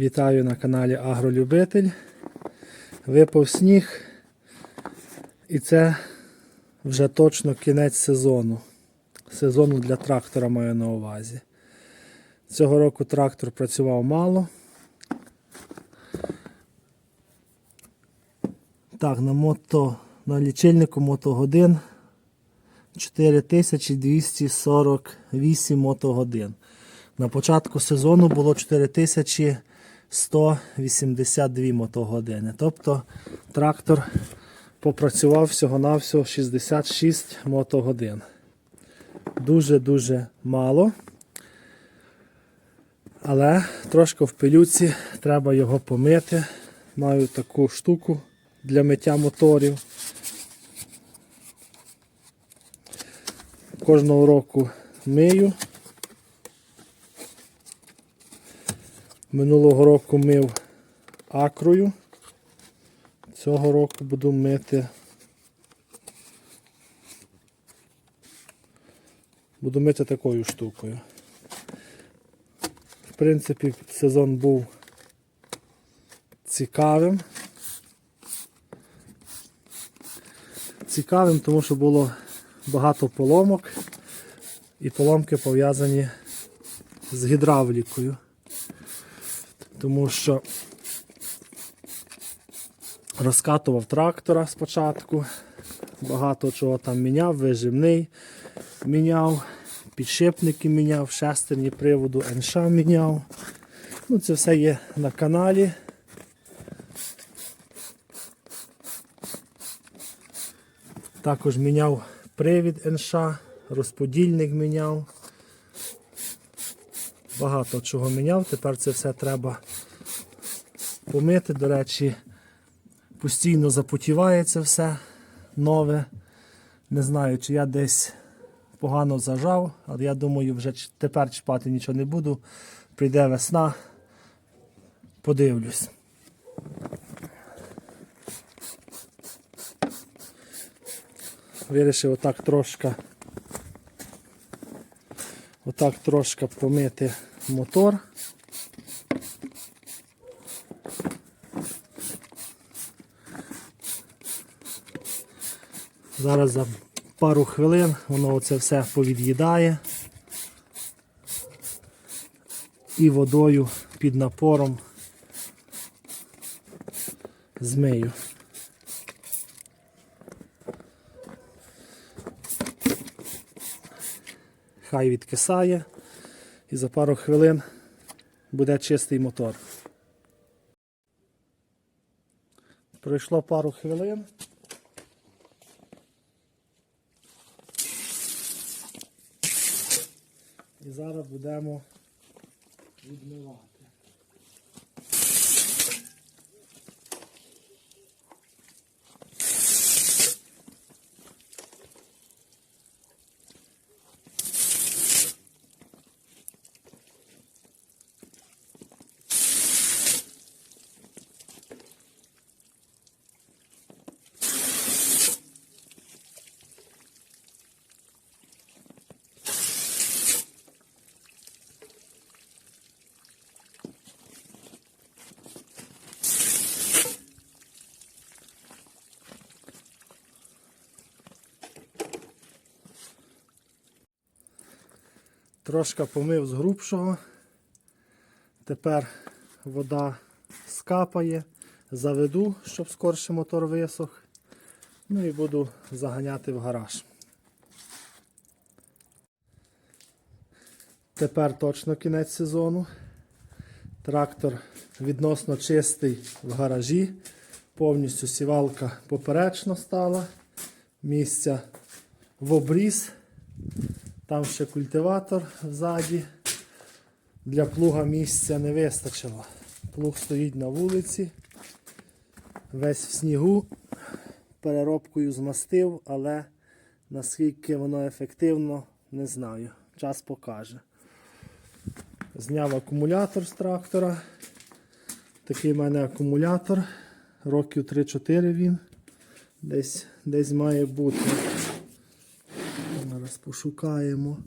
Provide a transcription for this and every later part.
Вітаю на каналі Агролюбитель. Випав сніг. І це вже точно кінець сезону. Сезону для трактора маю на увазі. Цього року трактор працював мало. Так, на мото, на лічильнику мотогодин 4248 мотогодин. На початку сезону було 4182 мотогодини. Тобто трактор попрацював всього-навсього 66 мотогодин. Дуже-дуже мало. Але трошки в пилюці треба його помити. Маю таку штуку для миття моторів. Кожного року мию. Минулого року мив акрою. Цього року буду мити. Буду мити такою штукою. В принципі, сезон був цікавим. Цікавим, тому що було багато поломок, і поломки пов'язані з гідравлікою. Тому що розкатував трактора спочатку, багато чого там міняв, вижимний міняв, підшипники міняв, шестерні приводу НШ міняв. Ну, це все є на каналі. Також міняв привід НШ, розподільник міняв. Багато чого міняв. Тепер це все треба помити. До речі, постійно запотіває це все нове. Не знаю, чи я десь погано зажав, але я думаю, вже тепер чіпати нічого не буду. Прийде весна, подивлюсь. Вирішив отак трошки отак трошки помити мотор. Зараз за пару хвилин воно оце все повід'їдає і водою під напором змию. Хай відкисає і за пару хвилин буде чистий мотор. Пройшло пару хвилин. І зараз будемо відмивати. Трошки помив з грубшого. Тепер вода скапає, заведу, щоб скорше мотор висох. Ну і буду заганяти в гараж. Тепер точно кінець сезону. Трактор відносно чистий в гаражі. Повністю сівалка поперечно стала. Місця в обріз. Там ще культиватор ззаді. Для плуга місця не вистачило. Плуг стоїть на вулиці. Весь в снігу. Переробкою змастив, але наскільки воно ефективно, не знаю. Час покаже. Зняв акумулятор з трактора. Такий в мене акумулятор. Років 3-4 він. Десь, десь має бути. Пошукаємо.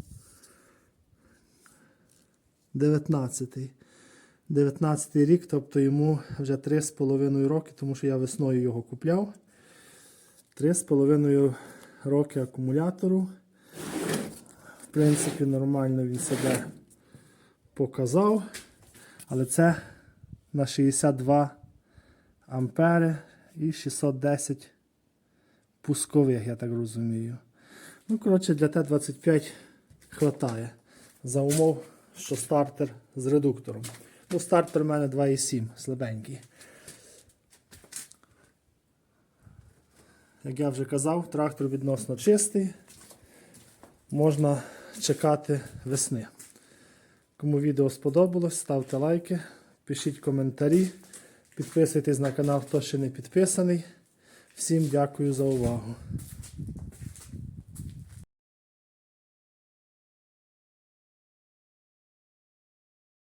19. 19 рік, тобто йому вже 3,5 роки, тому що я весною його купляв. 3,5 роки акумулятору. В принципі, нормально він себе показав. Але це на 62 ампери і 610 пускових, я так розумію. Ну, коротше, для Т-25 хватає. За умов, що стартер з редуктором. Ну, стартер у мене 2,7, слабенький. Як я вже казав, трактор відносно чистий. Можна чекати весни. Кому відео сподобалось, ставте лайки, пишіть коментарі, підписуйтесь на канал, хто ще не підписаний. Всім дякую за увагу.